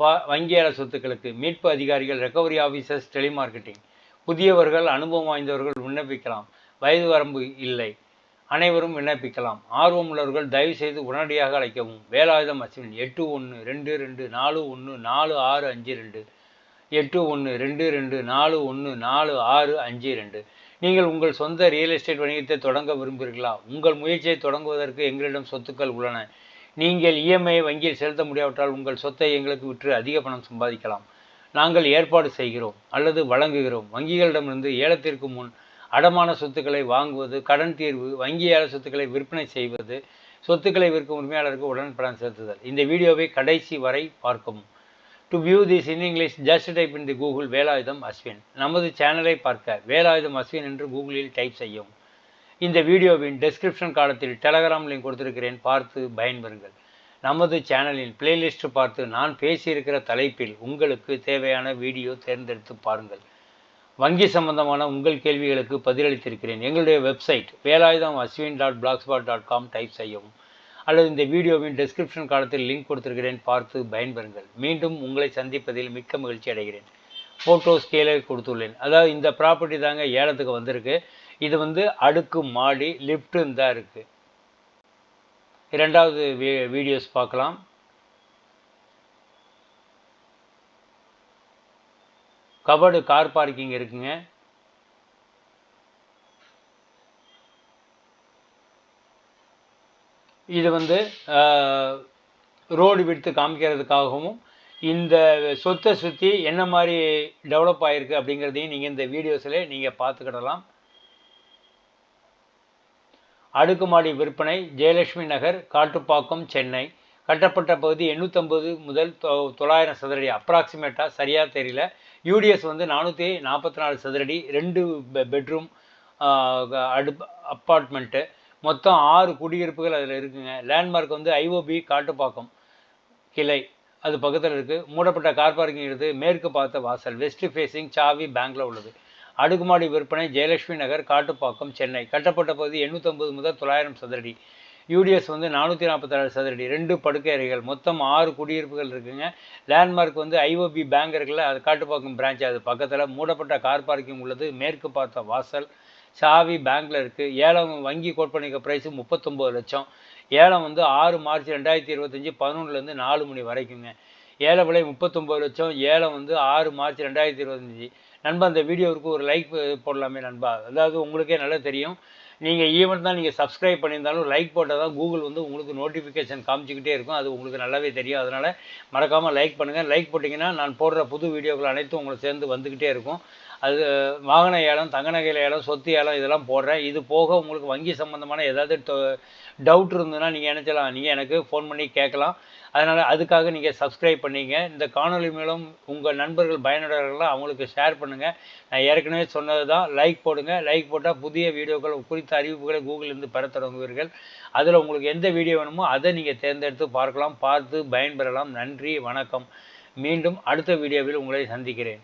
வங்கியாளர் சொத்துக்களுக்கு மீட்பு அதிகாரிகள் ரெக்கவரி ஆஃபீஸர்ஸ் டெலிமார்க்கெட்டிங் புதியவர்கள் அனுபவம் வாய்ந்தவர்கள் விண்ணப்பிக்கலாம். வயது வரம்பு இல்லை. அனைவரும் விண்ணப்பிக்கலாம். ஆர்வம் உள்ளவர்கள் தயவு செய்து உடனடியாக அழைக்கவும். வேலாயுதம் அஸ்வின் எட்டு ஒன்று ரெண்டு ரெண்டு நாலு ஒன்று நாலு ஆறு அஞ்சு ரெண்டு. எட்டு ஒன்று ரெண்டு ரெண்டு நாலு ஒன்று நாலு ஆறு அஞ்சு ரெண்டு. நீங்கள் உங்கள் சொந்த ரியல் எஸ்டேட் வணிகத்தை தொடங்க விரும்புகிறீர்களா? உங்கள் முயற்சியை தொடங்குவதற்கு எங்களிடம் சொத்துக்கள் உள்ளன. நீங்கள் இஎம்ஐ வங்கியில் செலுத்த முடியாவிட்டால் உங்கள் சொத்தை எங்களுக்கு விற்று அதிக பணம் சம்பாதிக்கலாம். நாங்கள் ஏற்பாடு செய்கிறோம் அல்லது வழங்குகிறோம். வங்கிகளிடமிருந்து ஏலத்திற்கு முன் அடமான சொத்துக்களை வாங்குவது கடன் தீர்வு வங்கி ஏல சொத்துக்களை விற்பனை செய்வது சொத்துக்களை விற்கும் உரிமையாளருக்கு உடன் பணம் செலுத்துதல். இந்த வீடியோவை கடைசி வரை பார்க்கவும். To view this in English just type in the Google Velayudham Ashwin. நமது சேனலை பார்க்க வேலாயுதம் அஸ்வின் என்று கூகுளில் டைப் செய்யவும். இந்த வீடியோவின் டெஸ்கிரிப்ஷன் காலத்தில் டெலகிராம் லிங்க் கொடுத்திருக்கிறேன். பார்த்து பயன்பெறுங்கள். நமது சேனலின் பிளேலிஸ்ட் பார்த்து நான் பேசியிருக்கிற தலைப்பில் உங்களுக்கு தேவையான வீடியோ தேர்ந்தெடுத்து பாருங்கள். வங்கி சம்பந்தமான உங்கள் கேள்விகளுக்கு பதிலளித்திருக்கிறேன். எங்களுடைய website Velayudham Ashwin dot blogspot dot com type செய்யவும். அல்லது இந்த வீடியோவின் டெஸ்கிரிப்ஷன் காலத்தில் லிங்க் கொடுத்திருக்கிறேன். பார்த்து பயன்பெறுங்கள். மீண்டும் உங்களை சந்திப்பதில் மிக்க மகிழ்ச்சி அடைகிறேன். ஃபோட்டோஸ் கீழே கொடுத்துள்ளேன். அதாவது இந்த ப்ராப்பர்ட்டி தாங்க ஏலத்துக்கு வந்திருக்கு. இது வந்து அடுக்கு மாடி லிஃப்ட்டுன்னு தான் இருக்குது இரண்டாவது வீ வீடியோஸ் பார்க்கலாம். கபடு கார் பார்க்கிங் இருக்குங்க. இது வந்து ரோடு விடுத்து காமிக்கிறதுக்காகவும் இந்த சொத்தை சுற்றி என்ன மாதிரி டெவலப் ஆகிருக்கு அப்படிங்கிறதையும் நீங்கள் இந்த வீடியோஸில் நீங்கள் பார்த்துக்கிடலாம். அடுக்குமாடி விற்பனை ஜெயலட்சுமி நகர் காட்டுப்பாக்கம் சென்னை. கட்டப்பட்ட பகுதி எண்ணூற்றம்பது முதல் தொ தொள்ளாயிரம் சதுரடி அப்ராக்சிமேட்டாக சரியாக தெரியல. யூடிஎஸ் வந்து நானூற்றி நாற்பத்தி நாலு சதுரடி ரெண்டு பெ பெட்ரூம் அடு அப்பார்ட்மெண்ட்டு மொத்தம் ஆறு குடியிருப்புகள் அதில் இருக்குங்க. லேண்ட்மார்க் வந்து ஐஓபி காட்டுப்பாக்கம் கிளை. அது பக்கத்தில் இருக்குது மூடப்பட்ட கார் பார்க்கிங் இருக்குது. மேற்கு பார்த்த வாசல். வெஸ்ட் ஃபேஸிங் சாவி பேங்கில் உள்ளது. அடுக்குமாடி விற்பனை ஜெயலட்சுமி நகர் காட்டுப்பாக்கம் சென்னை. கட்டப்பட்ட பகுதி எண்ணூற்றம்பது முதல் தொள்ளாயிரம் சதுரடி. யூடிஎஸ் வந்து நானூற்றி நாற்பத்தாறு சதுரடி. ரெண்டு படுக்கை அறைகள். மொத்தம் ஆறு குடியிருப்புகள் இருக்குங்க. லேண்ட்மார்க் வந்து ஐஓபி பேங்க் இருக்குல்ல அது காட்டுப்பாக்கம் பிரான்ச் அது பக்கத்தில் மூடப்பட்ட கார் பார்க்கிங் உள்ளது. மேற்கு பார்த்த வாசல் சாவி பேங்க்கில் இருக்குது ஏலம் வங்கி கோட் பண்ணிக்க ப்ரைஸு முப்பத்தொம்போது லட்சம். ஏலம் வந்து ஆறு மார்ச் ரெண்டாயிரத்தி இருபத்தஞ்சி பதினொன்றுலேருந்து நாலு மணி வரைக்குங்க. ஏழை விலை முப்பத்தொம்போது லட்சம் ஏலம் வந்து ஆறு மார்ச் ரெண்டாயிரத்தி இருபத்தஞ்சி. நண்பா அந்த வீடியோவுக்கு ஒரு லைக் போடலாமே நண்பா. அதாவது உங்களுக்கே நல்லா தெரியும். நீங்கள் ஈவன் தான் நீங்கள் சப்ஸ்கிரைப் பண்ணியிருந்தாலும் லைக் போட்டால் தான் கூகுள் வந்து உங்களுக்கு நோட்டிஃபிகேஷன் காமிச்சிக்கிட்டே இருக்கும். அது உங்களுக்கு நல்லாவே தெரியும். அதனால் மறக்காமல் லைக் பண்ணுங்கள் லைக் போட்டிங்கன்னா நான் போடுற புது வீடியோக்கள் அனைத்தும் உங்களுக்கு சேர்ந்து வந்துக்கிட்டே இருக்கும். அது வாகன ஏலம் தங்க நகையில் ஏலம் சொத்து ஏலம் இதெல்லாம் போடுறேன். இது போக உங்களுக்கு வங்கி சம்மந்தமான ஏதாவது டவுட் இருந்ததுன்னா நீங்கள் நினச்சலாம் நீங்கள் எனக்கு ஃபோன் பண்ணி கேட்கலாம். அதனால் அதுக்காக நீங்கள் சப்ஸ்கிரைப் பண்ணிங்க. இந்த காணொலி மூலம் உங்கள் நண்பர்கள் பயனுடையவர்களாக அவங்களுக்கு ஷேர் பண்ணுங்கள் நான் ஏற்கனவே சொன்னது தான் லைக் போடுங்க. லைக் போட்டால் புதிய வீடியோக்கள் குறித்து குறித்த அறிவிப்புகளை கூகுளிலிருந்து பெற தொடங்குவீர்கள். அதில் உங்களுக்கு எந்த வீடியோ வேணுமோ அதை நீங்கள் தேர்ந்தெடுத்து பார்க்கலாம் பார்த்து பயன்பெறலாம். நன்றி வணக்கம். மீண்டும் அடுத்த வீடியோவில் உங்களை சந்திக்கிறேன்.